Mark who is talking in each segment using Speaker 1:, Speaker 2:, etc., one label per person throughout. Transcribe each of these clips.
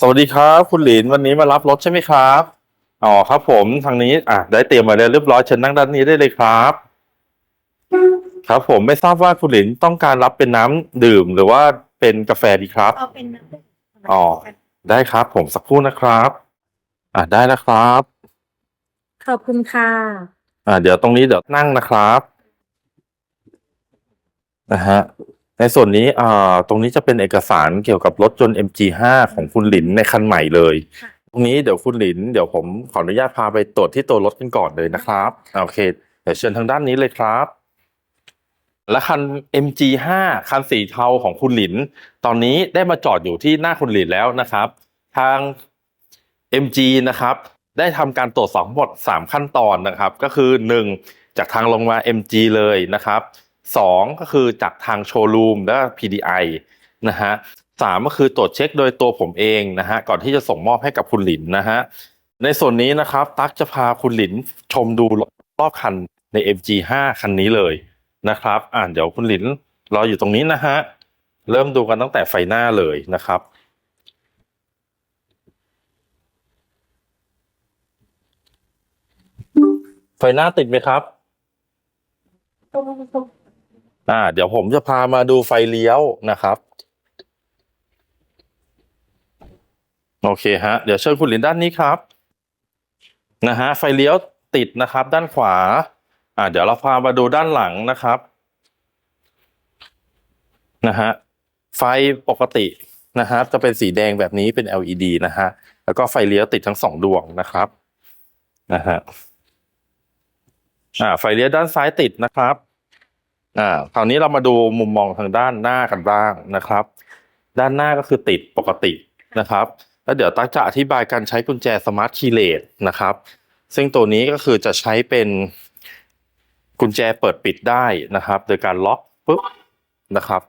Speaker 1: สวัสดีครับ คุณหลินวันนี้มารับรถใช่ไหมครับอ๋อครับ ผมทางนี้ อะได้เตรียมมาแล้วเรียบร้อยเชิญนั่งด้านนี้ได้เลยครับ ครับ ผมไม่ทราบว่าคุณหลินต้องการรับเป็นน้ำดื่ม หรือว่าเป็นกาแฟดีครับ
Speaker 2: เอาเป็นน้ำดื่ม
Speaker 1: อ๋อ ได้ครับ ผมสักครู่นะครับ อะได้นะครับ
Speaker 2: ขอบคุณค่ะ
Speaker 1: อ่าเดี๋ยวตรงนี้เดี๋ยวนั่งนะครับนะฮะ ในส่วนนี้อ่าตรงนี้จะเป็นเอกสารเกี่ยวกับรถยนต์ MG5 ของคุณหลินในคันใหม่เลย
Speaker 2: ค่ะ
Speaker 1: ตรงนี้เดี๋ยวคุณหลิน เดี๋ยวผมขออนุญาตพาไปตรวจที่ตัวรถกันก่อนเลยนะครับอ่าโอเค เดี๋ยวเชิญทางด้านนี้เลยครับ และคัน MG5 คันสีเทาของคุณหลิน ตอนนี้ได้มาจอดอยู่ที่หน้าคุณหลินแล้วนะครับ ทาง MG นะครับ ได้ทำการตรวจสอบทั้งหมด 3 ขั้นตอนนะครับ ก็คือ 1 จากทางลงมา MG เลยนะครับ 2 ก็คือจากทางโชว์รูมและ PDI นะฮะสามก็คือตรวจเช็คโดยตัวผมเองนะฮะก่อนที่จะส่งมอบให้กับคุณหลินนะฮะในส่วนนี้นะครับ ตั๊กจะพาคุณหลินชมดูรอบคันใน MG5 คันนี้เลยนะครับอ่านเดี๋ยวคุณหลินรออยู่ตรงนี้นะฮะเริ่มดูกันตั้งแต่ไฟหน้าเลยนะครับไฟหน้าติดไหมครับ อ่า เดี๋ยวผมจะพามาดูไฟเลี้ยวนะครับ โอเคฮะ เดี๋ยวเชิญคุณหลินด้านนี้ครับ นะฮะ ไฟเลี้ยวติดนะครับ ด้านขวา อ่า เดี๋ยวเราพามาดูด้านหลังนะครับ นะฮะ ไฟปกตินะครับ จะเป็นสีแดงแบบนี้เป็น LED นะฮะ แล้วก็ไฟเลี้ยวติดทั้งสองดวงนะครับ นะฮะ อ่า ไฟเลี้ยวด้านซ้ายติดนะครับ อ่าคราวนี้เรามาดูมุมมองทางด้านหน้ากันบ้างนะครับ ด้านหน้าก็คือติดปกตินะครับ แล้วเดี๋ยวตั๊กจะอธิบายการใช้กุญแจสมาร์ทคีย์เลสนะครับ ซึ่งตัวนี้ก็คือจะใช้เป็นกุญแจเปิดปิดได้นะครับ โดยการล็อกปุ๊บนะครับ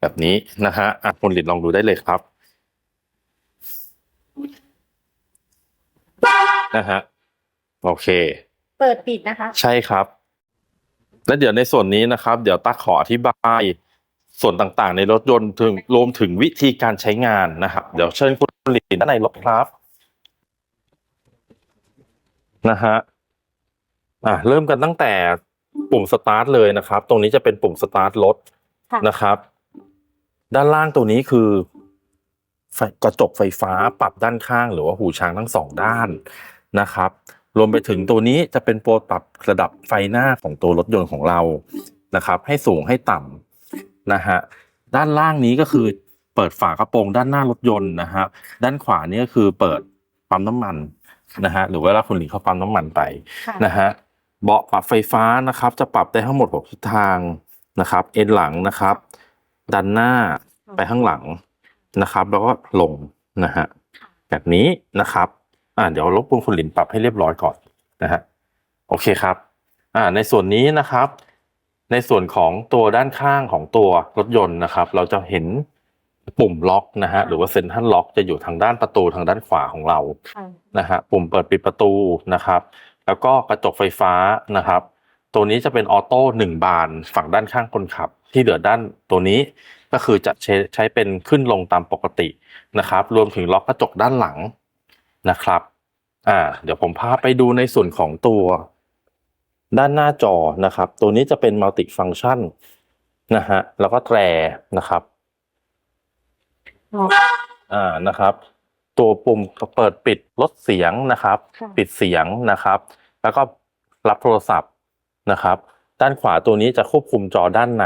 Speaker 1: แบบนี้นะฮะอะคุณหลินลองดูได้เลยครับนะฮะโอเค
Speaker 2: เปิดปิดนะคะ
Speaker 1: ใช่ครับ และเดี๋ยวในส่วนนี้นะครับ เดี๋ยวตักขออธิบายส่วนต่างๆ ในรถยนต์ถึงรวมถึงวิธีการใช้งานนะครับ เดี๋ยวเชิญคุณหลินด้านในรถครับนะฮะอะเริ่มกันตั้งแต่ปุ่มสตาร์ทเลยนะครับ ตรงนี้จะเป็นปุ่มสตาร์ทรถ
Speaker 2: ค่ะ
Speaker 1: นะครับ ด้านล่างตัวนี้คือไฟกระจกไฟฟ้าปรับด้านข้างหรือว่าหูช้างทั้งสองด้านนะครับ รวมไปถึงตัวนี้จะเป็นโปรปรับระดับไฟหน้าของตัวรถยนต์ของเรานะครับ ให้สูงให้ต่ำนะฮะด้านล่างนี้ก็คือเปิดฝากระโปรงด้านหน้ารถยนต์นะฮะด้านขวานี่ก็คือเปิดปั๊มน้ำมันนะฮะหรือเวลาคุณหลีเข้าปั๊มน้ำมันไป
Speaker 2: ค่ะ
Speaker 1: นะฮะเบาะปรับไฟฟ้านะครับ จะปรับได้ทั้งหมด6ทิศทางนะครับ เอ็นหลังนะครับ ดันหน้าไปข้างหลังนะครับ แล้วก็ลงนะฮะแบบนี้นะครับ อ่าเดี๋ยวรบกวนคุณหลินปรับให้เรียบร้อยก่อนนะฮะโอเคครับอ่าในส่วนนี้นะครับ ในส่วนของตัวด้านข้างของตัวรถยนต์นะครับ เราจะเห็นปุ่มล็อกนะฮะหรือว่าเซ็นทรัลล็อกจะอยู่ทางด้านประตูทางด้านขวาของเรา
Speaker 2: ค่ะ
Speaker 1: นะฮะปุ่มเปิดปิดประตูนะครับ แล้วก็กระจกไฟฟ้านะครับ ตัวนี้จะเป็นออโต้หนึ่งบานฝั่งด้านข้างคนขับ ที่เหลือด้านตัวนี้ก็คือจะใช้ใช้เป็นขึ้นลงตามปกตินะครับ รวมถึงล็อกกระจกด้านหลัง นะครับ อ่า เดี๋ยวผมพาไปดูในส่วนของตัวด้านหน้าจอนะครับ ตัวนี้จะเป็นมัลติฟัง c t ชันนะฮะ แล้วก็แตรนะครับ
Speaker 2: อ๋อ
Speaker 1: อ่า นะครับ ตัวปุ่มเปิดปิดลดเสียงนะครับ
Speaker 2: ค่ะ
Speaker 1: ปิดเสียงนะครับ แล้วก็รับโทรศัพท์นะครับ ด้านขวาตัวนี้จะควบคุมจอด้านใน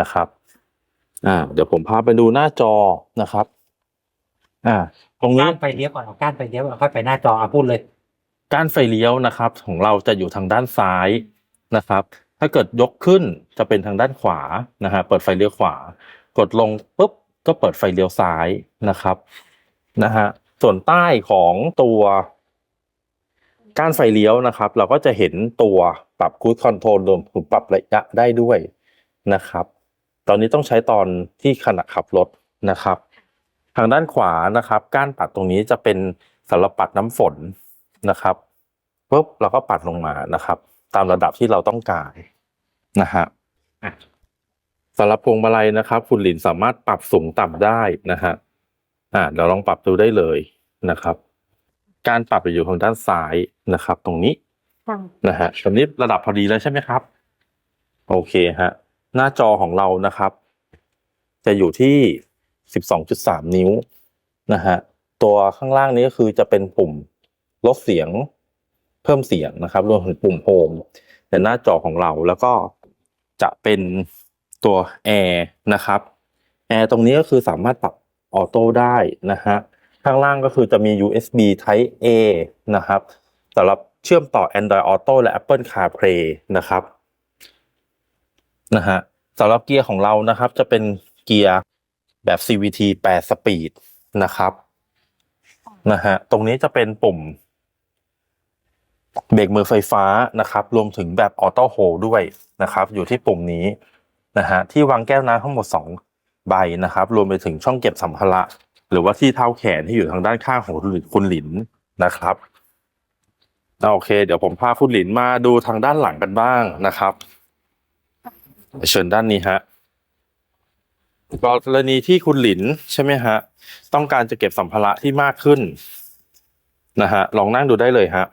Speaker 1: นะครับ อ่า เดี๋ยวผมพาไปดูหน้าจอนะครับ อ่า ตรงนี้
Speaker 3: ก้านไฟเลี้ยวก่อนเอาก้านไฟเลี้ยวก่อนค่อยไปหน้าจออะพูดเลย
Speaker 1: ก้านไฟเลี้ยวนะครับ ของเราจะอยู่ทางด้านซ้ายนะครับ ถ้าเกิดยกขึ้นจะเป็นทางด้านขวานะฮะเปิดไฟเลี้ยวขวา กดลงปุ๊บก็เปิดไฟเลี้ยวซ้ายนะครับนะฮะส่วนใต้ของตัวก้านไฟเลี้ยวนะครับ เราก็จะเห็นตัวปรับคูดคอนโทรลรวมถึงปรับระยะได้ด้วยนะครับ ตอนนี้ต้องใช้ตอนที่ขณะขับรถนะครับ ทางด้านขวานะครับ ก้านปัดตรงนี้จะเป็นสำหรับปัดน้ำฝนนะครับปุ๊บเราก็ปัดลงมานะครับ ตามระดับที่เราต้องการนะฮะอะสำหรับพวงมาลัยนะครับคุณหลินสามารถปรับสูงต่ำได้นะฮะอ่าเดี๋ยวลองปรับดูได้เลยนะครับ การปรับจะอยู่ทางด้านซ้ายนะครับ ตรงนี้
Speaker 2: ค่ะ
Speaker 1: นะฮะตอนนี้ระดับพอดีแล้วใช่ไหมครับ โอเคฮะ หน้าจอของเรานะครับ จะอยู่ที่ 12.3 นิ้วนะฮะตัวข้างล่างนี้ก็คือจะเป็นปุ่มลดเสียงเพิ่มเสียงนะครับ รวมถึงปุ่มโฮมในหน้าจอของเราแล้วก็จะเป็นตัวแอร์นะครับแอร์ตรงนี้ก็คือสามารถปรับออโต้ได้นะฮะข้างล่างก็คือจะมี USB Type A นะครับสำหรับเชื่อมต่อ Android Auto และ Apple CarPlay นะครับนะฮะสำหรับเกียร์ของเรานะครับ จะเป็นเกียร์ แบบ CVT 8สปีดนะครับนะฮะตรงนี้จะเป็นปุ่มเบรกมือไฟฟ้านะครับ รวมถึงแบบออโต้โฮด้วยนะครับ อยู่ที่ปุ่มนี้นะฮะที่วางแก้วน้ำทั้งหมด 2 ใบนะครับ รวมไปถึงช่องเก็บสัมภาระ หรือว่าที่เท้าแขนที่อยู่ทางด้านข้างของคุณหลินนนะครับโอเค เดี๋ยวผมพาคุณหลินมาดูทางด้านหลังกันบ้างนะครับ เชิญด้านนี้ฮะ กรณีที่คุณหลินใช่ไหมฮะ ต้องการจะเก็บสัมภาระที่มากขึ้นนะฮะลองนั่งดูได้เลยฮะ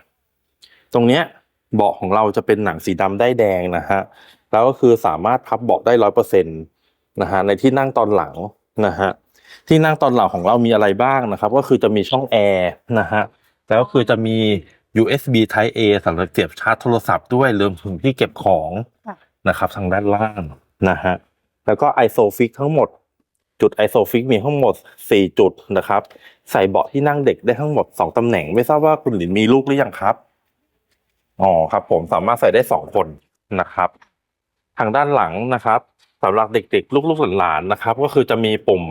Speaker 1: ตรงเนี้ยเบาะของเราจะเป็นหนังสีดำได้แดงนะฮะแล้วก็คือสามารถพับเบาะได้ร้อยเปอร์เซ็นต์นะฮะในที่นั่งตอนหลังนะฮะที่นั่งตอนหลังของเรามีอะไรบ้างนะครับ ก็คือจะมีช่องแอร์นะฮะแล้วก็คือจะมี USB Type A สำหรับเสียบชาร์จโทรศัพท์ด้วยรวมถึงที่เก็บของ
Speaker 2: ค่ะ
Speaker 1: นะครับทางด้านล่างนะฮะ แล้วก็ ISOFIX ทั้งหมด จุด ISOFIX มีทั้งหมด 4 จุดนะครับ ใส่เบาะที่นั่งเด็กได้ทั้งหมด 2ตำแหน่ง ไม่ทราบว่าคุณหลินมีลูกหรือยังครับอ๋อครับ ผมสามารถใส่ได้สองคนนะครับ ทางด้านหลังนะครับสำหรับเด็กๆ ลูกๆหลานๆนะครับ ก็คือจะมีปุ่ม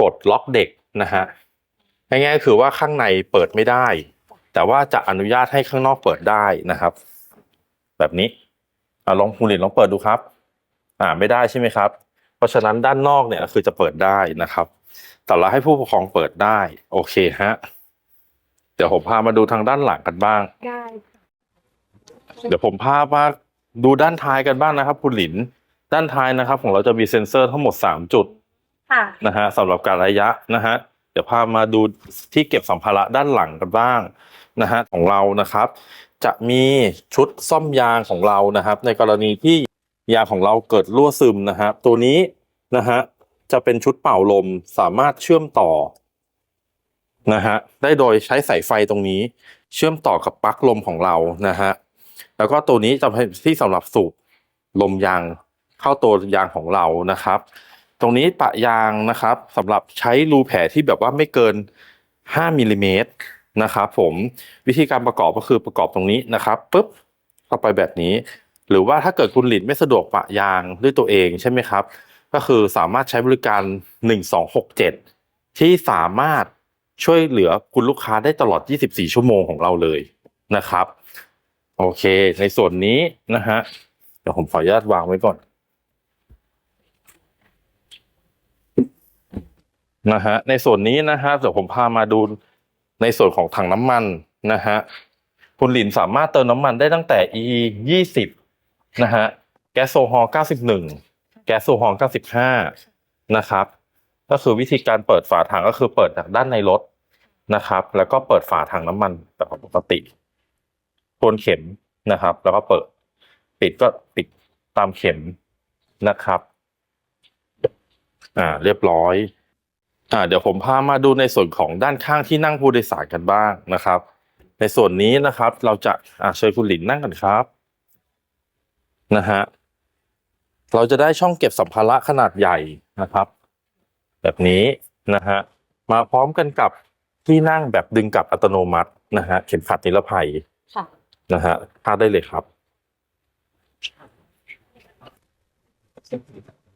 Speaker 1: กดล็อกเด็กนะฮะง่ายๆคือว่าข้างในเปิดไม่ได้ แต่ว่าจะอนุญาตให้ข้างนอกเปิดได้นะครับ แบบนี้อลองคุณหลินลองเปิดดูครับ อ่าไม่ได้ใช่ไหมครับ เพราะฉะนั้นด้านนอกเนี่ยคือจะเปิดได้นะครับ แต่เราให้ผู้ปกครองเปิดได้ โอเคฮะเดี๋ยวผมพามาดูทางด้านหลังกันบ้าง
Speaker 2: ได้ค่ะ
Speaker 1: เดี๋ยวผมพามาดูด้านท้ายกันบ้างนะครับ คุณหลิน ด้านท้ายนะครับ ของเราจะมีเซ็นเซอร์ทั้งหมด3จุด
Speaker 2: ค่ะ
Speaker 1: นะฮะสำหรับการระยะนะฮะเดี๋ยวพามาดูที่เก็บสัมภาระด้านหลังกันบ้างนะฮะของเรานะครับ จะมีชุดซ่อมยางของเรานะครับ ในกรณีที่ ยาของเราเกิดรั่วซึมนะครับตัวนี้นะฮะจะเป็นชุดเป่าลมสามารถเชื่อมต่อนะฮะได้โดยใช้สายไฟตรงนี้ เชื่อมต่อกับปลั๊กลมของเรานะฮะแล้วก็ตัวนี้จะเป็นที่สำหรับสูบลมยางเข้าตัวยางของเรานะครับ ตรงนี้ปะยางนะครับสำหรับใช้รูแผลที่แบบว่าไม่เกิน 5มิลลิเมตรนะครับผมวิธีการประกอบก็คือประกอบตรงนี้นะครับปุ๊บเข้าไปแบบนี้ หรือว่าถ้าเกิดคุณหลินไม่สะดวกปะยางด้วยตัวเองใช่ไหมครับ ก็คือสามารถใช้บริการ 1267 ที่สามารถช่วยเหลือคุณลูกค้าได้ตลอด 24 ชั่วโมงของเราเลยนะครับ โอเค ในส่วนนี้นะฮะเดี๋ยวผมขออนุญาตวางไว้ก่อนนะฮะในส่วนนี้นะฮะเดี๋ยวผมพามาดูในส่วนของถังน้ำมันนะฮะคุณหลินสามารถเติมน้ำมันได้ตั้งแต่ e ยี่สิบ นะฮะแก๊สโซฮอล์เก้าสิบหนึ่งแก๊สโซฮอล์เก้าสิบห้านะครับ ก็คือวิธีการเปิดฝาถังก็คือเปิดจากด้านในรถนะครับ แล้วก็เปิดฝาถังน้ำมันแบบปกติทวนเข็มนะครับ แล้วก็เปิดปิดก็ปิดตามเข็มนะครับ อ่า เรียบร้อย อ่า เดี๋ยวผมพามาดูในส่วนของด้านข้างที่นั่งผู้โดยสารกันบ้างนะครับ ในส่วนนี้นะครับ เราจะอ่าเชิญคุณหลินนั่งกันครับ นะฮะเราจะได้ช่องเก็บสัมภาระขนาดใหญ่นะครับ แบบนี้นะฮะมาพร้อมกันกับที่นั่งแบบดึงกลับอัตโนมัตินะฮะเข็มขัดนิรภัย
Speaker 2: ค่ะ
Speaker 1: นะฮะพาดได้เลยครับ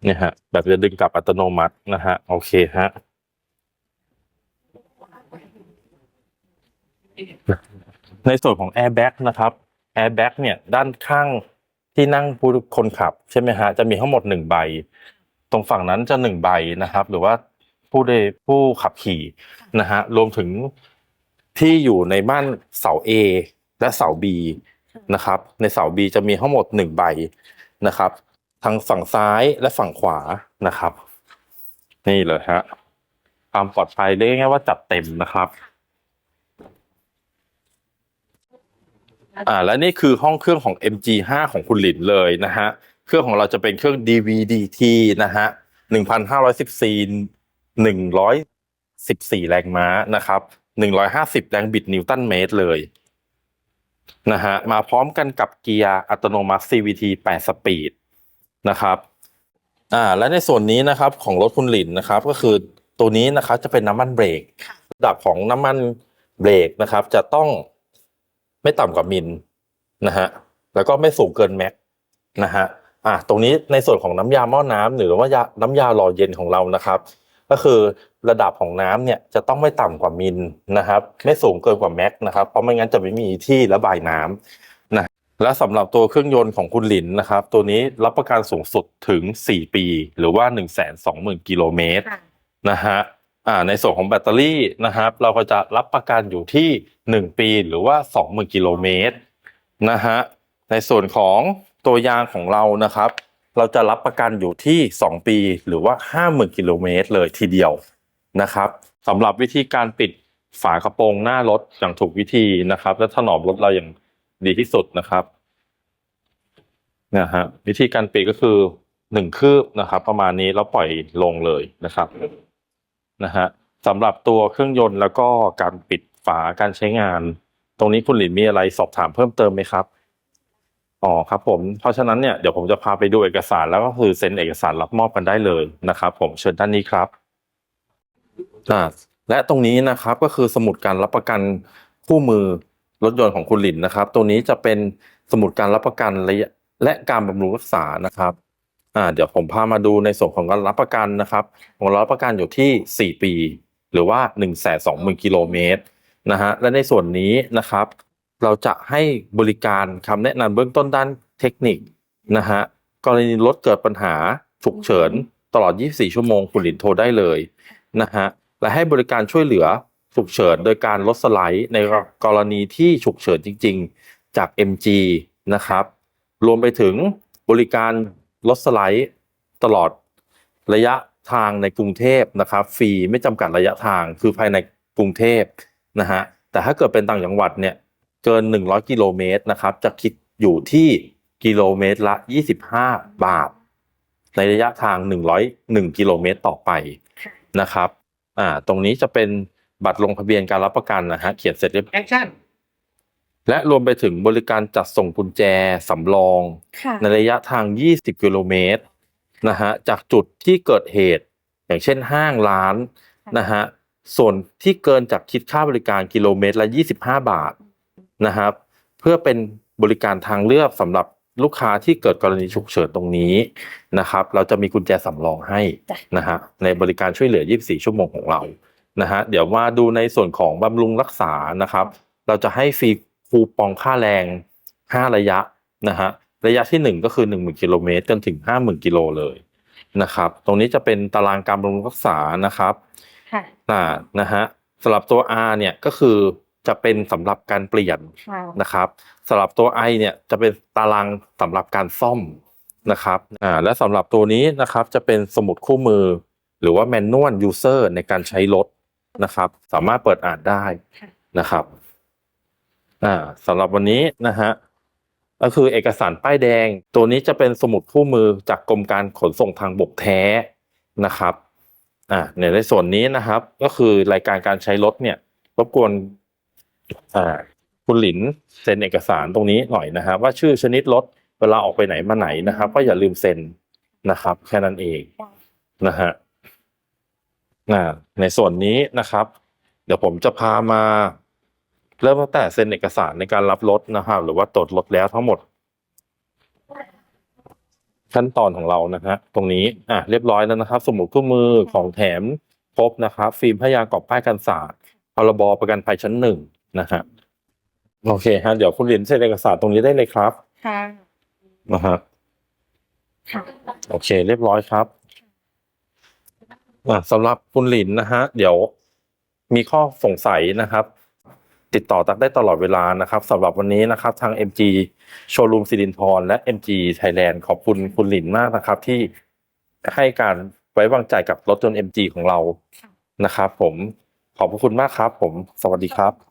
Speaker 1: เนี่ยฮะ แบบจะดึงกลับอัตโนมัตินะฮะโอเคฮะในส่วนของ Airbag นะครับ Airbag เนี่ยด้านข้าง ที่นั่งผู้คนขับใช่ไหมฮะจะมีทั้งหมดหนึ่งใบ ตรงฝั่งนั้นจะหนึ่งใบนะครับ หรือว่าผู้ใดผู้ขับขี่นะฮะรวมถึงที่อยู่ในบ้านเสา A และเสา B นะครับ ในเสา B จะมีทั้งหมดหนึ่งใบนะครับทั้งฝั่งซ้ายและฝั่งขวานะครับ นี่เลยฮะความปลอดภัยเรียกง่ายว่าจัดเต็มนะครับ อ่าและนี่คือห้องเครื่องของ MG5 ของคุณหลินเลยนะฮะเครื่องของเราจะเป็นเครื่อง DVDT นะฮะ1,514 114 แรงม้านะครับ150 แรงบิดนิวตันเมตรเลยนะฮะมาพร้อมกันกับเกียร์อัตโนมัติ CVT 8 สปีดนะครับอ่าและในส่วนนี้นะครับของรถคุณหลินนะครับก็คือตัวนี้นะครับจะเป็นน้ำมันเบรก
Speaker 2: ค่ะ
Speaker 1: ระดับของน้ำมันเบรกนะครับ จะต้อง ไม่ต่ำกว่ามิลนะฮะแล้วก็ไม่สูงเกินแม็กนะฮะอ่าตรงนี้ในส่วนของน้ำยาหม้อน้ำหรือว่ายาน้ำยาหล่อเย็นของเรานะครับ ก็คือระดับของน้ำเนี่ยจะต้องไม่ต่ำกว่ามิลนะครับ ไม่สูงเกินกว่าแม็กนะครับเพราะไม่งั้นจะไม่มีที่ระบายน้ำนะและสำหรับตัวเครื่องยนต์ของคุณหลินนะครับ ตัวนี้รับประกันสูงสุดถึง 4 ปี หรือว่า 1 2 0 0 0 0กิโลเมตร
Speaker 2: ค่ะ
Speaker 1: นะฮะอ่า ในส่วนของแบตเตอรี่นะครับ เราก็จะรับประกันอยู่ที่ 1 ปีหรือว่า 20,000กิโลเมตรนะฮะในส่วนของตัวยางของเรานะครับ เราจะรับประกันอยู่ที่ 2 ปีหรือว่า 50,000กิโลเมตรเลยทีเดียวนะครับสำหรับวิธีการปิดฝากระโปรงหน้ารถอย่างถูกวิธีนะครับ และถนอมรถเราอย่างดีที่สุดนะครับนะฮะวิธีการปิดก็คือหนึ่งคืบนะครับ ประมาณนี้แล้วปล่อยลงเลยนะครับ นะฮะสำหรับตัวเครื่องยนต์แล้วก็การปิดฝาการใช้งาน ตรงนี้คุณหลินมีอะไรสอบถามเพิ่มเติมไหมครับอ๋อครับผมเพราะฉะนั้นเนี่ยเดี๋ยวผมจะพาไปดูเอกสารแล้วก็คือเซ็นเอกสารรับมอบกันได้เลยนะครับ ผมเชิญด้านนี้ครับอ่าและตรงนี้นะครับก็คือสมุดการรับประกันคู่มือรถยนต์ของคุณหลินนะครับ ตัวนี้จะเป็นสมุดการรับประกันระยะและการบำรุงรักษานะครับ อ่าเดี๋ยวผมพามาดูในส่วนของการรับประกันนะครับของรับประกันอยู่ที่ 4 ปี หรือว่า1 2 0 0 0 0กิโลเมตรนะฮะและในส่วนนี้นะครับ เราจะให้บริการคำแนะนำเบื้องต้นด้านเทคนิคนะฮะกรณีรถเกิดปัญหาฉุกเฉินตลอด 24 ชั่วโมงคุณหลินโทรได้เลยนะฮะและให้บริการช่วยเหลือฉุกเฉินโดยการลดสไลด์ในกรณีที่ฉุกเฉินจริง ๆ จาก MG นะครับ รวมไปถึงบริการ ลดสไลด์ตลอดระยะทางในกรุงเทพนะครับ ฟรีไม่จำกัดระยะทางคือภายในกรุงเทพนะฮะแต่ถ้าเกิดเป็นต่างจังหวัดเนี่ยเกิน 100 กิโลเมตรนะครับ จะคิดอยู่ที่กิโลเมตรละ 25 บาท ในระยะทาง 101 กิโลเมตรต่อไปนะครับอ่าตรงนี้จะเป็นบัตรลงทะเบียนการรับประกันนะฮะเขียนเสร็จเรียบ
Speaker 3: แอคชั่น
Speaker 1: และรวมไปถึงบริการจัดส่งกุญแจสำรอง
Speaker 2: ค่ะ
Speaker 1: ในระยะทาง 20 กิโลเมตรนะฮะจากจุดที่เกิดเหตุ อย่างเช่นห้างร้านนะฮะส่วนที่เกินจากคิดค่าบริการกิโลเมตรละ 25 บาทนะครับ เพื่อเป็นบริการทางเลือกสำหรับลูกค้าที่เกิดกรณีฉุกเฉินตรงนี้นะครับ เราจะมีกุญแจสำรองให้
Speaker 2: จ้ะ
Speaker 1: นะฮะในบริการช่วยเหลือ 24 ชั่วโมงของเรานะฮะเดี๋ยวมาดูในส่วนของบำรุงรักษานะครับ เราจะให้ฟรี คูปองค่าแรง 5 ระยะนะฮะระยะที่ 1 ก็คือ 10,000กิโลเมตรจนถึง 50,000กิโลเลยนะครับตรงนี้จะเป็นตารางการบำรุงรักษานะครับ
Speaker 2: ค่ะ
Speaker 1: อ่านะฮะสำหรับตัว R เนี่ยก็คือจะเป็นสำหรับการเปลี่ยน
Speaker 2: ค่ะ
Speaker 1: นะครับสำหรับตัว I เนี่ยจะเป็นตารางสำหรับการซ่อมนะครับอ่าและสำหรับตัวนี้นะครับจะเป็นสมุดคู่มือ หรือว่า Manual User ในการใช้รถนะครับ สามารถเปิดอ่านได้
Speaker 2: ค่ะ
Speaker 1: นะครับ อ่าสำหรับวันนี้นะฮะก็คือเอกสารป้ายแดง ตัวนี้จะเป็นสมุดคู่มือจากกรมการขนส่งทางบกแท้นะครับอ่าในในส่วนนี้นะครับ ก็คือรายการการใช้รถเนี่ย รบกวนอ่าคุณหลินเซ็นเอกสารตรงนี้หน่อยนะฮะว่าชื่อชนิดรถเวลาออกไปไหนมาไหนนะครับ ก็อย่าลืมเซ็นนะครับ แค่นั้นเองนะฮะอ่าในส่วนนี้นะครับ เดี๋ยวผมจะพามา เริ่มตั้งแต่เซ็นเอกสารในการรับรถนะครับหรือว่าตรวจรถแล้วทั้งหมด ขั้นตอนของเรานะฮะตรงนี้อะเรียบร้อยแล้วนะครับ สมุดคู่มือของแถมครบนะครับฟิล์มพยางค์กรอบป้ายกันศาสตร์พรบประกันภัยชั้นหนึ่งนะฮะโอเคฮะเดี๋ยวคุณหลินเซ็นเอกสารตรงนี้ได้เลยครับ
Speaker 2: ค่ะ
Speaker 1: นะฮะ
Speaker 2: ค่ะ
Speaker 1: โอเค เรียบร้อยครับอะสำหรับคุณหลินนะฮะ เดี๋ยวมีข้อสงสัยนะครับ ติดต่อตักได้ตลอดเวลานะครับสำหรับวันนี้นะครับทาง MG โชว์รูมสิรินทรและ MG Thailand ขอบคุณคุณหลินมากนะครับ ที่ให้การไว้วางใจกับรถยนต์ MG ของเรานะครับ ผมขอบพระคุณมากครับ ผมสวัสดีครับ